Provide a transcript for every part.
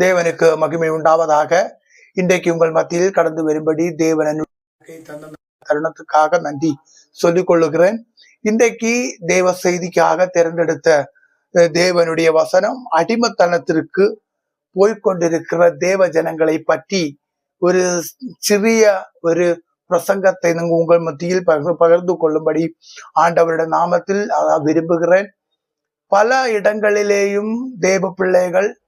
தேவனுக்கு மகிமை உண்டாவதாக இன்றைக்கு உங்கள் மத்தியில் கடந்து வரும்படி தேவன் தந்த தருணத்துக்காக நன்றி சொல்லிக் கொள்ளுகிறேன். இன்றைக்கு தேவ செய்திக்காக தேர்ந்தெடுத்த தேவனுடைய வசனம் அடிமத்தனத்திற்கு போய்கொண்டிருக்கிற தேவ ஜனங்களை பற்றி ஒரு சிறிய ஒரு பிரசங்கத்தை உங்கள் மத்தியில் பகிர்- பகிர்ந்து கொள்ளும்படி ஆண்டவருடைய நாமத்தில் விரும்புகிறேன். பல இடங்களிலேயும் தேவ பிள்ளைகள்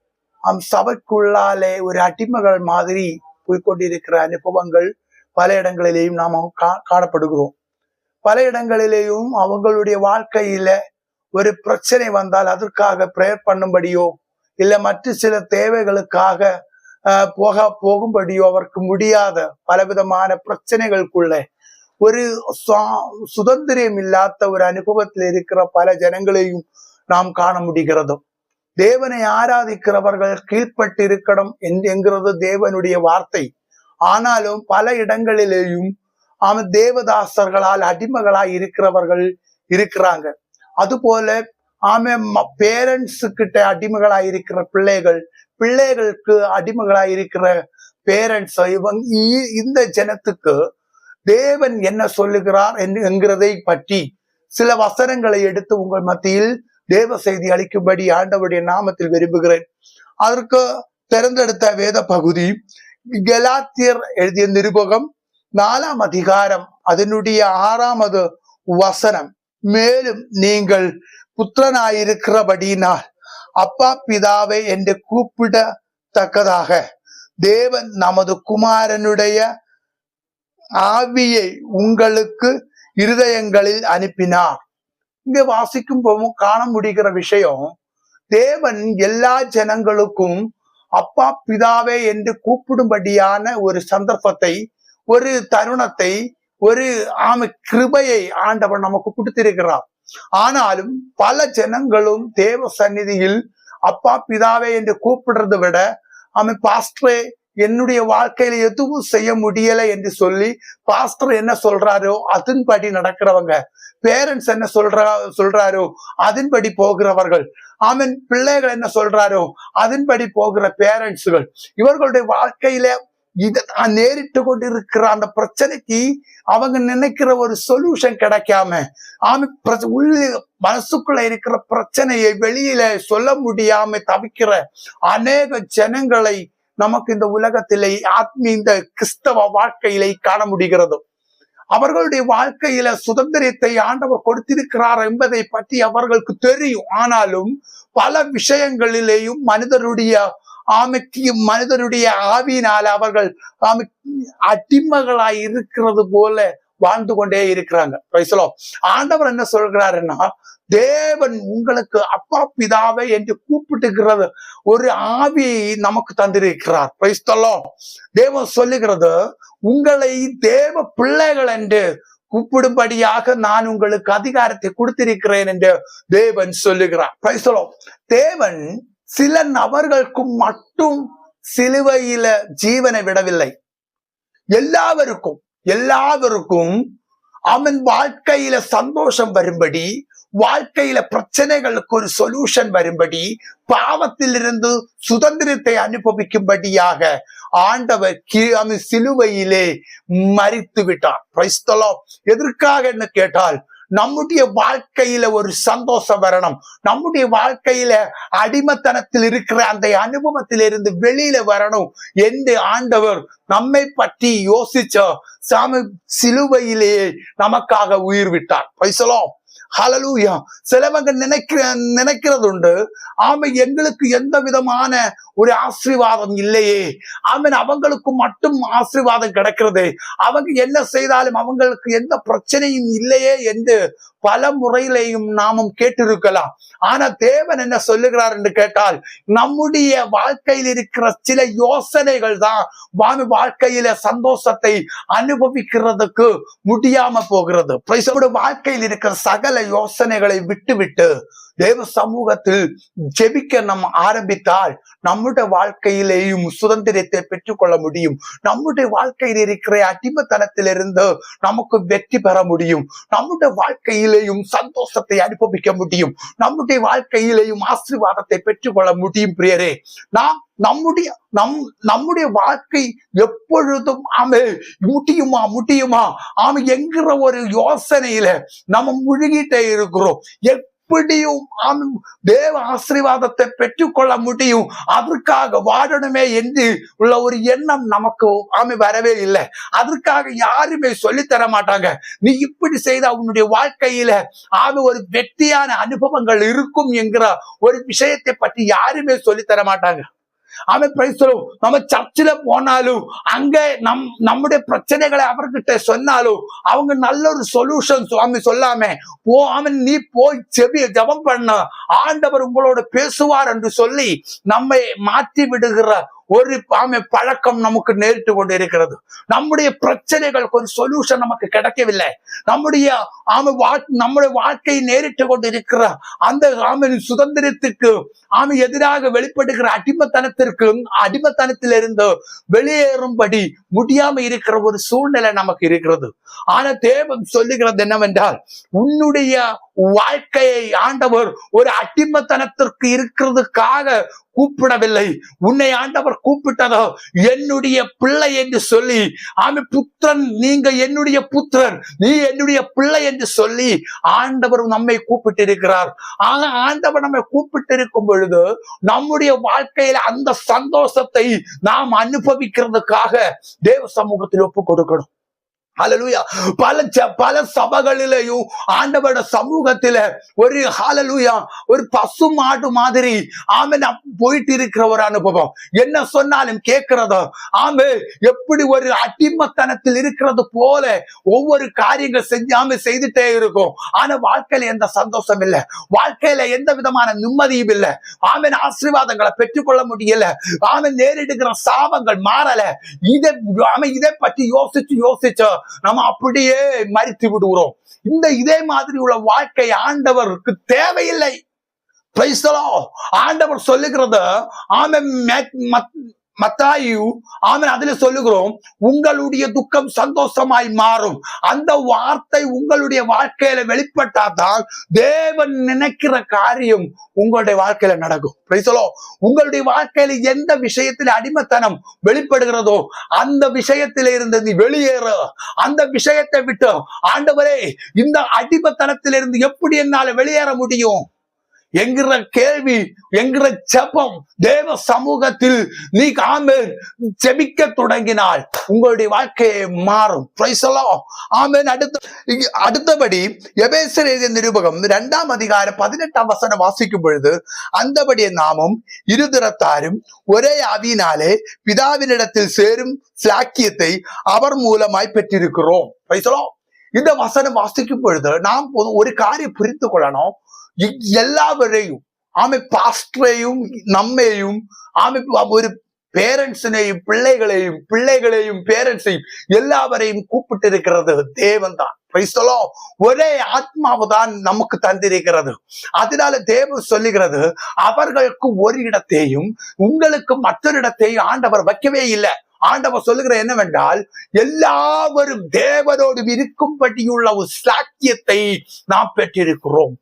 அம் சபைக்குள்ளாலே ஒரு அடிமகள் மாதிரி போய்கொண்டிருக்கிற அனுபவங்கள் பல இடங்களிலேயும் நாம் காணப்படுகிறோம். பல இடங்களிலேயும் அவங்களுடைய வாழ்க்கையில ஒரு பிரச்சனை வந்தால் அதற்காக பிரேயர் பண்ணும்படியோ இல்ல மற்ற சில தேவைகளுக்காக போக போகும்படியோ அவருக்கு முடியாத பலவிதமான பிரச்சனைகளுக்குள்ள ஒரு சுவா- சுதந்திரம் இல்லாத ஒரு அனுபவத்தில் இருக்கிற பல ஜனங்களையும் நாம் காண முடிகிறதும். தேவனை ஆராதிக்கிறவர்கள் கீழ்பட்டிருக்கணும் என்- என்கிறது தேவனுடைய வார்த்தை. ஆனாலும் பல இடங்களிலேயும் அவன் தேவதாசர்களால் அடிமகளாய் இருக்கிறவர்கள் இருக்கிறாங்க. அதுபோல ஆமே பேரண்ட்ஸு கிட்ட அடிமைகளாய் இருக்கிற பிள்ளைகள் பிள்ளைகளுக்கு அடிமைகளாய் இருக்கிற பேரண்ட்ஸ் இவங்க இந்த ஜனத்துக்கு தேவன் என்ன சொல்லுகிறார் என்கிறதை பற்றி சில வசனங்களை எடுத்து உங்கள் மத்தியில் தேவ செய்தி அளிக்கும்படி ஆண்டவருடைய நாமத்தில் விரும்புகிறேன். அதற்கு தேர்ந்தெடுத்த வேத பகுதி கலாத்தியர் எழுதிய நிருபகம் நாலாம் அதிகாரம் அதனுடைய ஆறாமது வசனம். மேலும் நீங்கள் புத்திரனாயிருக்கிறபடினால் அப்பா பிதாவை என்று கூப்பிடத்தக்கதாக தேவன் நமது குமாரனுடைய ஆவியை உங்களுக்கு இருதயங்களில் அனுப்பினார். இங்க வாசிக்கும் போதும் காண முடிகிற விஷயம் தேவன் எல்லா ஜனங்களுக்கும் அப்பா பிதாவே என்று கூப்பிடும்படியான ஒரு சந்தர்ப்பத்தை ஒரு தருணத்தை ஒரு ஆமை கிருபையை ஆண்டவன் நமக்கு கொடுத்திருக்கிறார். ஆனாலும் பல ஜனங்களும் தேவ சந்நிதியில் அப்பா பிதாவே என்று கூப்பிடுறதை விட அவன் பாஸ்டரே என்னுடைய வாழ்க்கையில எதுவும் செய்ய முடியல என்று சொல்லி பாஸ்டர் என்ன சொல்றாரோ அதன்படி நடக்கிறவங்க. பேரண்ட்ஸ் என்ன சொல்றா சொல்றாரோ அதன்படி போகிறவர்கள். ஆமன். பிள்ளைகள் என்ன சொல்றாரோ அதன்படி போகிற பேரண்ட்ஸுகள். இவர்களுடைய வாழ்க்கையில இத நேரிட்டு நேரிட்டு கொண்டிருக்கிற அந்த பிரச்சனைக்கு அவங்க நினைக்கிற ஒரு சொல்யூஷன் கிடைக்காம ஆமை உள்ள மனசுக்குள்ள இருக்கிற பிரச்சனையை வெளியில சொல்ல முடியாம தவிக்கிற அநேக ஜனங்களை நமக்கு இந்த உலகத்திலே ஆத்மீ இந்த கிறிஸ்தவ வாழ்க்கையிலே காண முடிகிறது? அவர்களுடைய வாழ்க்கையில சுதந்திரத்தை ஆண்டவர் கொடுத்திருக்கிறார் என்பதை பற்றி அவர்களுக்கு தெரியும். ஆனாலும் பல விஷயங்களிலேயும் மனிதருடைய ஆமைக்கு மனிதருடைய ஆவியினால் அவர்கள் ஆமை அடிமைகளாய் இருக்கிறது போல வாழ்ந்து கொண்டே இருக்கிறாங்க. ஆண்டவர் என்ன சொல்கிறாருன்னா தேவன் உங்களுக்கு அப்பா பிதாவை என்று கூப்பிட்டுக்கிறது ஒரு ஆவியை நமக்கு தந்திருக்கிறார். Praise தேவன் சொல்லுகிறது உங்களை தேவ பிள்ளைகள் என்று கூப்பிடும்படியாக நான் உங்களுக்கு அதிகாரத்தை கொடுத்திருக்கிறேன் என்று தேவன் சொல்லுகிறார். Praise தேவன் சில நபர்களுக்கு மட்டும் சிலுவையில ஜீவனை விடவில்லை. எல்லாவருக்கும் எல்லாவருக்கும் அவன் வாழ்க்கையில சந்தோஷம் வரும்படி வாழ்க்கையில பிரச்சனைகளுக்கு ஒரு சொல்யூஷன் வரும்படி பாவத்திலிருந்து சுதந்திரத்தை அனுபவிக்கும்படியாக ஆண்டவர் அந்த சிலுவையிலே மறித்து விட்டார். Praise எதற்காக என்று கேட்டால் நம்முடைய வாழ்க்கையில ஒரு சந்தோஷம் வரணும் நம்முடைய வாழ்க்கையில அடிமத்தனத்தில் இருக்கிற அந்த அனுபவத்திலிருந்து வெளியில வரணும் என்று ஆண்டவர் நம்மை பற்றி யோசிச்ச சாமி சிலுவையிலேயே நமக்காக உயிர் விட்டார். பைசலாம் ஹலலூயா சிலவங்க நினைக்கிற நினைக்கிறது உண்டு ஆமை எங்களுக்கு எந்த விதமான ஒரு ஆசீர்வாதம் இல்லையே. ஆமன் அவங்களுக்கு மட்டும் ஆசீர்வாதம் கிடைக்கிறது. அவங்க என்ன செய்தாலும் அவங்களுக்கு எந்த பிரச்சனையும் இல்லையே என்று பல முறையிலையும் நாமும் கேட்டிருக்கலாம். ஆனா தேவன் என்ன சொல்லுகிறார் என்று கேட்டால் நம்முடைய வாழ்க்கையில் இருக்கிற சில யோசனைகள் தான் வாமி வாழ்க்கையில சந்தோஷத்தை அனுபவிக்கிறதுக்கு முடியாம போகிறது. வாழ்க்கையில் இருக்கிற சகல யோசனைகளை விட்டுவிட்டு தேவ சமூகத்தில் ஜெபிக்க நம்ம ஆரம்பித்தால் நம்முடைய வாழ்க்கையிலேயும் சுதந்திரத்தை பெற்றுக்கொள்ள முடியும். நம்முடைய வாழ்க்கையில் இருக்கிற அடிமத்தனத்திலிருந்து நமக்கு வெற்றி பெற முடியும். நம்முடைய வாழ்க்கையிலேயும் சந்தோஷத்தை அனுபவிக்க முடியும். நம்முடைய வாழ்க்கையிலேயும் ஆசீர்வாதத்தை பெற்றுக்கொள்ள முடியும் பிரியரே. நாம் நம்முடைய நம் நம்முடைய வாழ்க்கை எப்பொழுதும் ஆமே முடியுமா முடியுமா? ஆமை என்கிற ஒரு யோசனையில நம்ம முழுகிட்டே இருக்கிறோம். எப்படியும் தேவ ஆசீர்வாதத்தை பெற்றுக்கொள்ள முடியும். அதற்காக வாழணுமே என்று உள்ள ஒரு எண்ணம் நமக்கு ஆமை வரவே இல்லை. அதற்காக யாருமே சொல்லித்தர மாட்டாங்க. நீ இப்படி செய்த உன்னுடைய வாழ்க்கையில ஆமை ஒரு வெற்றியான அனுபவங்கள் இருக்கும் என்கிற ஒரு விஷயத்தை பற்றி யாருமே சொல்லித் தர மாட்டாங்க. அவன் பேசுறோம் நம்ம சர்ச்சில் போனாலும் அங்க நம் நம்முடைய பிரச்சனைகளை அவர்கிட்ட சொன்னாலும் அவங்க நல்ல ஒரு சொல்யூஷன் சுவாமி சொல்லாம போ அவன் நீ போய் செவிய ஜபம் பண்ண. ஆண்டவர் உங்களோட பேசுவார் என்று சொல்லி நம்மை மாற்றி விடுகிற ஒரு ஆமை பழக்கம் நமக்கு நேரிட்டு கொண்டு இருக்கிறது நம்முடைய பிரச்சனைகளுக்கு ஒரு சொல்யூஷன் நமக்கு கிடைக்கவில்லை. நம்முடைய ஆமை வா- நம்முடைய வாழ்க்கையை நேரிட்டு கொண்டு இருக்கிற அந்த ஆமையின் சுதந்திரத்துக்கு ஆமை எதிராக வெளிப்படுகிற அடிமத்தனத்திற்கு அடிமத்தனத்திலிருந்து வெளியேறும்படி முடியாம இருக்கிற ஒரு சூழ்நிலை நமக்கு இருக்கிறது. ஆனா தேவன் சொல்லுகிறது என்னவென்றால் உன்னுடைய வாழ்க்கையை ஆண்டவர் ஒரு அடிமத்தனத்திற்கு இருக்கிறதுக்காக கூப்பிடவில்லை. உன்னை ஆண்டவர் கூப்பிட்டதோ என்னுடைய பிள்ளை என்று சொல்லி ஆமை புத்திரன் நீங்க என்னுடைய புத்திரன் நீ என்னுடைய பிள்ளை என்று சொல்லி ஆண்டவர் நம்மை கூப்பிட்டு இருக்கிறார் ஆண்டவர் நம்மை கூப்பிட்டிருக்கும் பொழுது நம்முடைய வாழ்க்கையில அந்த சந்தோஷத்தை நாம் அனுபவிக்கிறதுக்காக தேவ சமூகத்தில் ஒப்பு கொடுக்கணும் ஹalleluya பல ச- பல சபைகளிலையும் ஆண்டவரோட சமூகத்துல ஒரு ஹalleluya ஒரு பசு மாடு மாதிரி ஆமே நான் போயிட்டு இருக்கிற ஒரு அனுபவம். என்ன சொன்னாலும் கேட்கிறதோ ஆமே எப்படி ஒரு அடிமத்தனத்தில் இருக்கிறது போல ஒவ்வொரு காரியங்கள் செஞ்சாம செய்துட்டே இருக்கும். ஆனா வாழ்க்கையில எந்த சந்தோஷம் இல்லை. வாழ்க்கையில எந்த விதமான நிம்மதியும் இல்லை. ஆமென் ஆசீர்வாதங்களை பெற்றுக்கொள்ள முடியல. ஆமென் நேரிடுகிற சாபங்கள் மாறல. இதை ஆமே இதை பற்றி யோசிச்சு யோசிச்சு நம்ம அப்படியே மறித்து விடுகிறோம். இந்த இதே மாதிரி உள்ள வாழ்க்கை ஆண்டவருக்கு தேவையில்லை. ஆண்டவர் சொல்லுகிறது ஆமென் மே- மத்- மத்தாயு ஆமன் அதுல சொல்லுகிறோம் உங்களுடைய துக்கம் சந்தோஷமாய் மாறும். அந்த வார்த்தை உங்களுடைய வாழ்க்கையில வெளிப்பட்டாதான் தேவன் நினைக்கிற காரியம் உங்களுடைய வாழ்க்கையில நடக்கும். உங்களுடைய வாழ்க்கையில எந்த விஷயத்தில் அடிமத்தனம் வெளிப்படுகிறதோ அந்த விஷயத்தில இருந்து நீ வெளியேறு. அந்த விஷயத்தை விட்டு ஆண்டவரே இந்த அடிமத்தனத்திலிருந்து எப்படி என்னால வெளியேற முடியும்? என்கிற கேள்வி என்கிற செபம் தேவ சமூகத்தில் நீ ஆமென். செபிக்க தொடங்கினால் உங்களுடைய வாழ்க்கையை மாறும். ஆமேன். அடுத்த அடுத்தபடி எபேசர் எழுதிய நிருபகம் இரண்டாம் அதிகார பதினெட்டாம் வசனம் வாசிக்கும் பொழுது அந்தபடி நாமும் இருதிறத்தாரும் ஒரே ஆவியினாலே பிதாவினிடத்தில் சேரும் சாக்கியத்தை அவர் மூலமாய் பெற்றிருக்கிறோம். இந்த வசனம் வாசிக்கும் பொழுது நாம் ஒரு காரியம் புரிந்து கொள்ளணும். எல்லாவரையும் ஆமை பாஸ்டரையும் நம்மையும் ஆமை ஒரு பேரண்ட்ஸினையும் பிள்ளைகளையும் பிள்ளைகளையும் பேரண்ட்ஸையும் எல்லாவரையும் கூப்பிட்டு இருக்கிறது தேவன் தான் ஒரே ஆத்மாவு தான் நமக்கு தந்திருக்கிறது. அதனால தேவன் சொல்லுகிறது அவர்களுக்கு ஒரு இடத்தையும் உங்களுக்கு மற்றொரு இடத்தையும் ஆண்டவர் வைக்கவே இல்லை. ஆண்டவர் சொல்லுகிற என்னவென்றால் எல்லாவரும் தேவனோடு இருக்கும்படியுள்ள ஒரு சாக்கியத்தை நாம் பெற்றிருக்கிறோம்.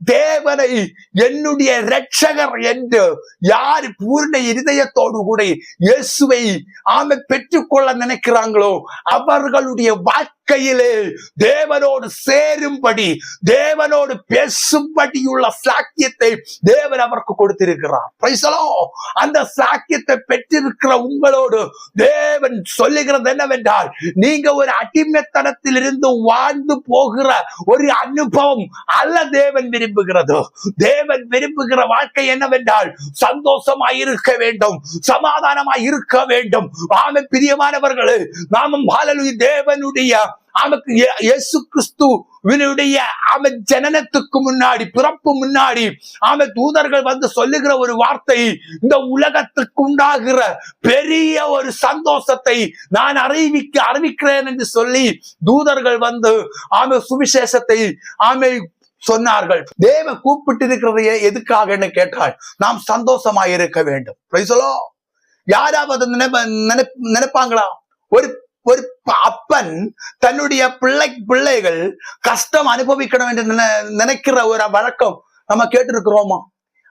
தேவனை என்னுடைய ரட்சகர் என்று யார் பூர்ண இருதயத்தோடு கூட இயேசுவை ஆமை பெற்றுக்கொள்ள நினைக்கிறாங்களோ அவர்களுடைய வாழ்க்கையிலே தேவனோடு சேரும்படி தேவனோடு பேசும்படியுள்ள சாக்கியத்தை தேவன் அவருக்கு கொடுத்திருக்கிறார். பைசலோ அந்த சாக்கியத்தை பெற்றிருக்கிற உங்களோடு தேவன் சொல்லுகிறது என்னவென்றால் நீங்க ஒரு அடிமைத்தனத்தில் இருந்து வாழ்ந்து போகிற ஒரு அனுபவம் அல்ல தேவன் விரும்புகிறதோ தேவன் விரும்புகிற வாழ்க்கை என்னவென்றால் சந்தோஷமாய் இருக்க வேண்டும் சமாதானமாய் இருக்க வேண்டும். ஆமை பிரியமானவர்களே நாமும் ஹalleluya தேவனுடைய அவனுக்கு இயே- இயேசு கிறிஸ்துவினுடைய அவன் ஜனனத்துக்கு முன்னாடி பிறப்பு முன்னாடி அவன் தூதர்கள் வந்து சொல்லுகிற ஒரு வார்த்தை இந்த உலகத்துக்கு உண்டாகிற பெரிய ஒரு சந்தோஷத்தை நான் அறிவிக்க அறிவிக்கிறேன் என்று சொல்லி தூதர்கள் வந்து ஆமை சுவிசேஷத்தை ஆமை சொன்னார்கள். தேவ கூப்பிட்டு இருக்கிறது எதுக்காகன்னு கேட்டால் நாம் சந்தோஷமாய் இருக்க வேண்டும். யாராவது நினைப்ப நினைப்பாங்களா? ஒரு ஒரு அப்பன் தன்னுடைய பிள்ளை பிள்ளைகள் கஷ்டம் அனுபவிக்கணும் என்று நினை- நினைக்கிற ஒரு வழக்கம் நம்ம கேட்டிருக்கிறோமா?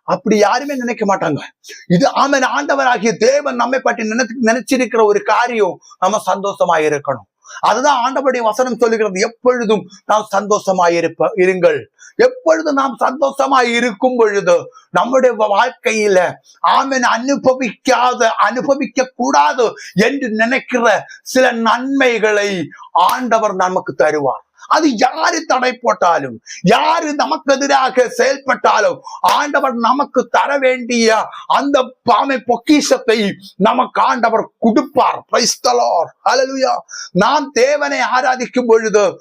அப்படி யாருமே நினைக்க மாட்டாங்க. இது ஆமன் ஆண்டவராகிய தேவன் நம்மை பற்றி நினைச்சு நினைச்சிருக்கிற ஒரு காரியம் நம்ம சந்தோஷமா இருக்கணும். அதுதான் ஆண்டவருடைய வசனம் சொல்லுகிறது. எப்பொழுதும் நாம் சந்தோஷமாயிருப்ப இருங்கள். எப்பொழுது நாம் சந்தோஷமாய் இருக்கும் பொழுது நம்முடைய வாழ்க்கையில ஆமன் அனுபவிக்காத அனுபவிக்க கூடாது என்று நினைக்கிற சில நன்மைகளை ஆண்டவர் நமக்கு தருவார். அது யாரு தடை போட்டாலும் யாரு நமக்கு எதிராக செயல்பட்டாலும் ஆண்டவர் நமக்கு தர வேண்டிய அந்த பாமை பொக்கிஷத்தை நமக்கு ஆண்டவர் கொடுப்பார். நான் தேவனை ஆராதிக்கும் பொழுது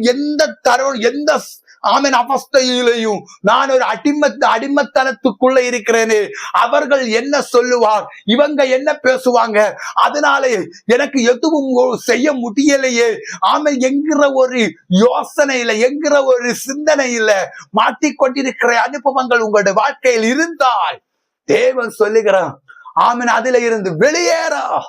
எந்த தர எந்த ஆமன் அவஸ்தையிலையும் நான் ஒரு அடிம அடிமத்தனத்துக்குள்ள இருக்கிறேனே. அவர்கள் என்ன சொல்லுவார்? இவங்க என்ன பேசுவாங்க? அதனாலே எனக்கு எதுவும் செய்ய முடியலையே. ஆமன் என்கிற ஒரு யோசனையில என்கிற ஒரு சிந்தனையில மாட்டிக்கொண்டிருக்கிற அனுபவங்கள் உங்களுடைய வாழ்க்கையில் இருந்தால் தேவன் சொல்லுகிறான் ஆமன் அதுல இருந்து வெளியேறா.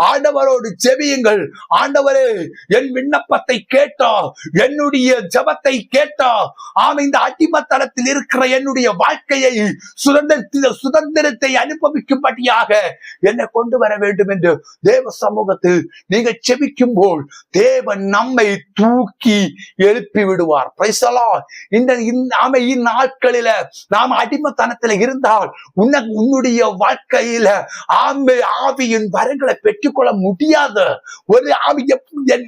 ஆண்டவரோடு செவியுங்கள். ஆண்டவரே என் விண்ணப்பத்தை கேட்டா என்னுடைய ஜபத்தை கேட்டா ஆம் இந்த அடிமத்தளத்தில் இருக்கிற என்னுடைய வாழ்க்கையை சுதந்திர சுதந்திரத்தை அனுபவிக்கும்படியாக என்னை கொண்டு வர வேண்டும் என்று தேவ சமூகத்தில் நீங்க செபிக்கும் போல் தேவன் நம்மை தூக்கி எழுப்பி விடுவார். இந்த இந்த- இந்நாட்களில நாம் அடிமத்தனத்துல இருந்தால் உன்ன உன்னுடைய வாழ்க்கையில ஆமை ஆவியின் வரங்களை பெற்றுக்கொள்ள முடியாது ஒரு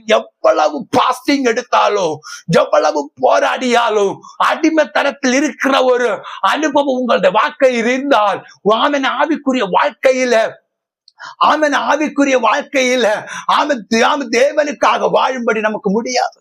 எவ்வளவு பாஸ்டிங் எடுத்தாலும் எவ்வளவு போராடியாலும் அடிமைத்தனத்தில் இருக்கிற ஒரு அனுபவம் உங்களுடைய வாழ்க்கையில் இருந்தால் ஆமன் ஆவிக்குரிய வாழ்க்கையில ஆமன் ஆவிக்குரிய வாழ்க்கையில ஆமன் ஆம தேவனுக்காக வாழும்படி நமக்கு முடியாது.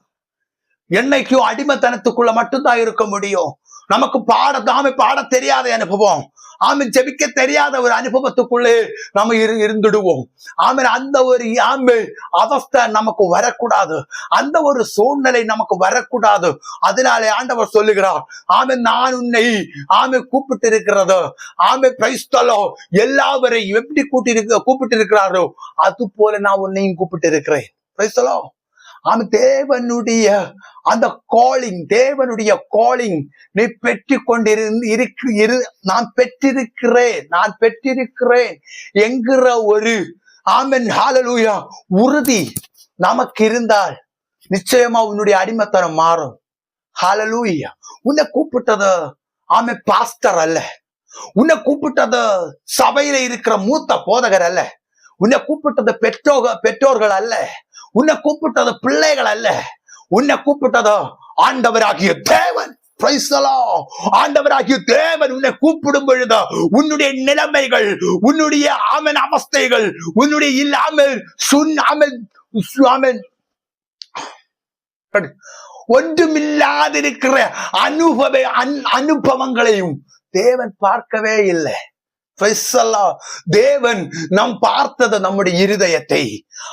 என்னைக்கும் அடிமைத்தனத்துக்குள்ள மட்டும்தான் இருக்க முடியும். நமக்கு பாட தாமே பாட தெரியாத அனுபவம். ஆமை ஜெபிக்க தெரியாத ஒரு அனுபவத்துக்குள்ளே நம்ம இரு இருந்துடுவோம். ஆமீன் அந்த ஒரு ஆமை அவஸ்தை நமக்கு வரக்கூடாது. அந்த ஒரு சூழ்நிலை நமக்கு வரக்கூடாது. அதனாலே ஆண்டவர் சொல்லுகிறார் ஆமை நான் உன்னை ஆமை கூப்பிட்டு இருக்கிறது ஆமை பிரைஸ்தலோ எல்லாவரையும் எப்படி கூட்டி கூப்பிட்டு இருக்கிறாரோ அது போல நான் உன்னையும் கூப்பிட்டு இருக்கிறேன் பிரைஸ்தலோ ஆமை தேவனுடைய அந்த காலிங் தேவனுடைய காலிங் நீ பெற்று கொண்டிருந்து இருக்கு இரு நான் பெற்றிருக்கிறேன் நான் பெற்றிருக்கிறேன் என்கிற ஒரு ஆமன் ஹாலலூயா உறுதி நமக்கு இருந்தால் நிச்சயமா உன்னுடைய அடிமைத்தனம் மாறும். ஹாலலூயா உன்னை கூப்பிட்டது ஆமை பாஸ்டர் அல்ல. உன்னை கூப்பிட்டது சபையில இருக்கிற மூத்த போதகர் அல்ல. உன்னை கூப்பிட்டது பெற்றோக பெற்றோர்கள் அல்ல. உன்னை கூப்பிட்டதோ பிள்ளைகள் அல்ல. உன்னை கூப்பிட்டதோ ஆண்டவராகிய தேவன். ஆண்டவராகிய தேவன் உன்னை கூப்பிடும் பொழுது உன்னுடைய நிலைமைகள் உன்னுடைய ஆமன் அவஸ்தைகள் உன்னுடைய இல்லாமல் சுண்ணாமல் ஆமன் ஒன்றுமில்லாதிருக்கிற அனுபவ அனுபவங்களையும் தேவன் பார்க்கவே இல்லை. தேவன் நாம் பார்த்தது நம்முடைய இருதயத்தை.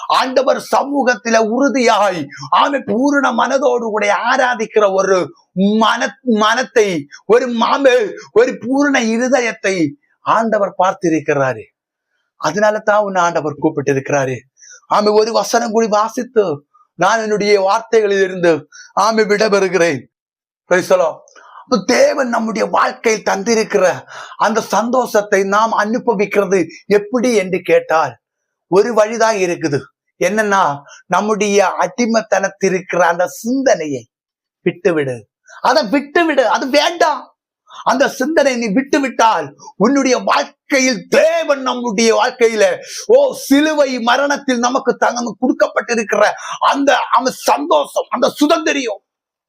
ஆண்டவர் சமூகத்தில உறுதியாய் ஆமை பூரண மனதோடு கூட ஆராதிக்கிற ஒரு மன மனத்தை ஒரு மாம ஒரு பூரண இருதயத்தை ஆண்டவர் பார்த்திருக்கிறாரு. அதனால தான் உன்னை ஆண்டவர் கூப்பிட்டு இருக்கிறாரு ஆமை ஒரு வசனம் கூடி வாசித்து நான் என்னுடைய வார்த்தைகளில் இருந்து ஆமை விடபெறுகிறேன். தேவன் நம்முடைய வாழ்க்கையில் தந்திருக்கிற அந்த சந்தோஷத்தை நாம் அனுபவிக்கிறது எப்படி என்று கேட்டால் ஒரு வழிதான் இருக்குது. என்னன்னா நம்முடைய அடிமத்தனத்திருக்கிற அந்த சிந்தனையை விட்டுவிடு. அதை விட்டுவிடு அது வேண்டாம். அந்த சிந்தனை நீ விட்டு விட்டால் உன்னுடைய வாழ்க்கையில் தேவன் நம்முடைய வாழ்க்கையில ஓ சிலுவை மரணத்தில் நமக்கு தங்க கொடுக்கப்பட்டிருக்கிற அந்த அந்த சந்தோஷம் அந்த சுதந்திரியம்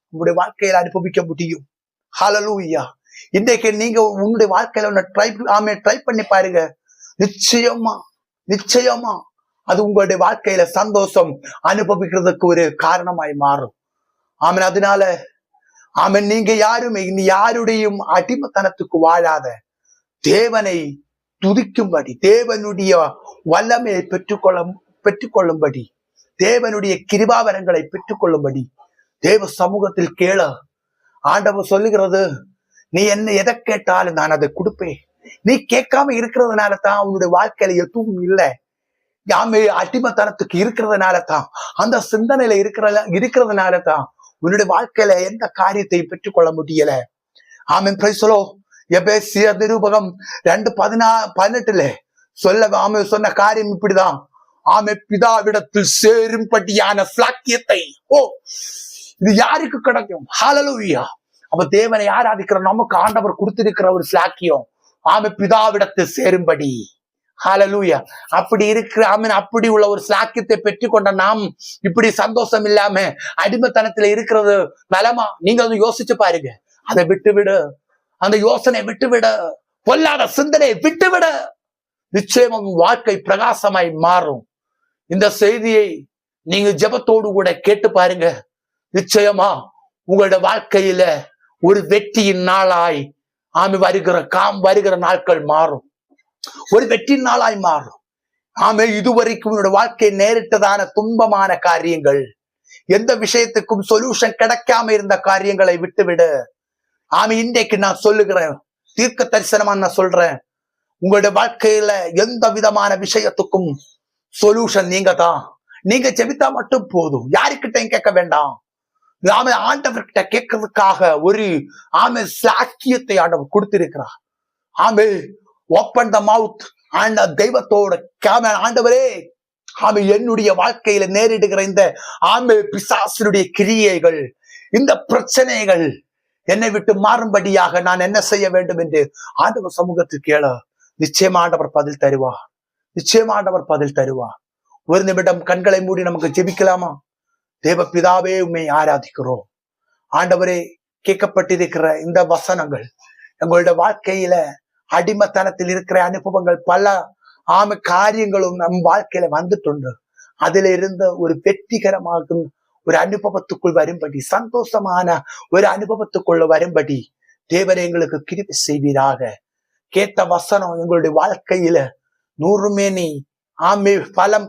உங்களுடைய வாழ்க்கையில் அனுபவிக்க முடியும். ஹலலூயா இன்றைக்கு நீங்க உங்களுடைய வாழ்க்கையில ஒன்னு ட்ரை ஆமே ட்ரை பண்ணி பாருங்க. நிச்சயமா நிச்சயமா அது உங்களுடைய வாழ்க்கையில சந்தோஷம் அனுபவிக்கிறதுக்கு ஒரு காரணமாய் மாறும். ஆமன். அதனால ஆமன் நீங்க யாருமே இனி யாருடையும் அடிமத்தனத்துக்கு வாழாத. தேவனை துதிக்கும்படி தேவனுடைய வல்லமையை பெற்றுக்கொள்ள பெற்றுக்கொள்ளும்படி தேவனுடைய கிருபாவரங்களை பெற்றுக்கொள்ளும்படி தேவ சமூகத்தில் கேள. ஆண்டவர் சொல்லுகிறது நீ என்ன எதை கேட்டாலும் நான் அதை கொடுப்பேன். நீ கேட்காம இருக்கிறதுனால தான் உன்னுடைய வாழ்க்கையில எதுவும் இல்லை. யாமே அடிமத்தனத்துக்கு இருக்கிறதுனால தான் அந்த சிந்தனையில இருக்கிற இருக்கிறதுனால தான் உன்னுடைய வாழ்க்கையில எந்த காரியத்தை பெற்றுக்கொள்ள முடியல. ஆமென். பிரைசலோ எபேசிய நிரூபகம் ரெண்டு பதினா பதினெட்டுல சொல்ல ஆமை சொன்ன காரியம் இப்படிதான். ஆமை பிதாவிடத்தில் சேரும்படியான சாக்கியத்தை ஓ இது யாருக்கு கிடைக்கும்? ஹாலலூயா அப்ப தேவனை ஆராதிக்கிற நமக்கு ஆண்டவர் கொடுத்திருக்கிற ஒரு சாக்கியம். ஆமை பிதாவிடத்தில் சேரும்படி. ஹாலலூயா அப்படி இருக்கிற ஆமீன் அப்படி உள்ள ஒரு சாக்கியத்தை பெற்றுக்கொண்ட நாம் இப்படி சந்தோஷம் இல்லாம அடிமைத்தனத்துல இருக்கிறது நலமா? நீங்க அதை யோசிச்சு பாருங்க. அதை விட்டு விடு அந்த யோசனை விட்டு விட பொல்லாத சிந்தனை விட்டு விட நிச்சயம் உன் வாழ்க்கை பிரகாசமாய் மாறும். இந்த செய்தியை நீங்க ஜெபத்தோடு கூட கேட்டு பாருங்க. நிச்சயமா உங்களோட வாழ்க்கையில ஒரு வெற்றியின் நாளாய் ஆமி வருகிற காம் வருகிற நாட்கள் மாறும். ஒரு வெற்றியின் நாளாய் மாறும். ஆமே இதுவரைக்கும் என்னோட வாழ்க்கை நேரிட்டதான துன்பமான காரியங்கள் எந்த விஷயத்துக்கும் சொல்யூஷன் கிடைக்காம இருந்த காரியங்களை விட்டுவிடு. ஆமே இன்றைக்கு நான் சொல்லுகிறேன் தீர்க்க தரிசனமா நான் சொல்றேன். உங்களுடைய வாழ்க்கையில எந்த விதமான விஷயத்துக்கும் சொல்யூஷன் நீங்க தான் நீங்க ஜெபித்தா மட்டும் போதும். யாருக்கிட்டையும் கேட்க வேண்டாம். ஆமை ஆண்டவர்கிட்ட கேட்கறதுக்காக ஒரு ஆமை சாக்கியத்தை ஆண்டவர் கொடுத்திருக்கிறார். ஆமே ஓப்பன் த மவுத் ஆண்ட தெய்வத்தோட காம ஆண்டவரே ஆமை என்னுடைய வாழ்க்கையில நேரிடுகிற இந்த ஆமே பிசாசினுடைய கிரியைகள் இந்த பிரச்சனைகள் என்னை விட்டு மாறும்படியாக நான் என்ன செய்ய வேண்டும் என்று ஆண்டவர் சமூகத்துக்கு கேள. நிச்சயமா ஆண்டவர் பதில் தருவா நிச்சயமா ஆண்டவர் பதில் தருவா ஒரு நிமிடம் கண்களை மூடி நமக்கு ஜெபிக்கலாமா? தேவ பிதாவே உண்மை ஆராதிக்கிறோம் ஆண்டவரே கேட்கப்பட்டிருக்கிற இந்த வசனங்கள் எங்களோட வாழ்க்கையில அடிமத்தனத்தில் இருக்கிற அனுபவங்கள் பல ஆம காரியங்களும் நம் வாழ்க்கையில வந்துட்டுண்டு. அதுல இருந்த ஒரு வெற்றிகரமாகும் ஒரு அனுபவத்துக்குள் வரும்படி சந்தோஷமான ஒரு அனுபவத்துக்குள்ள வரும்படி தேவரை எங்களுக்கு கிருபை செய்வீராக. கேட்ட வசனம் எங்களுடைய வாழ்க்கையில நூறுமேனி ஆமே பலம்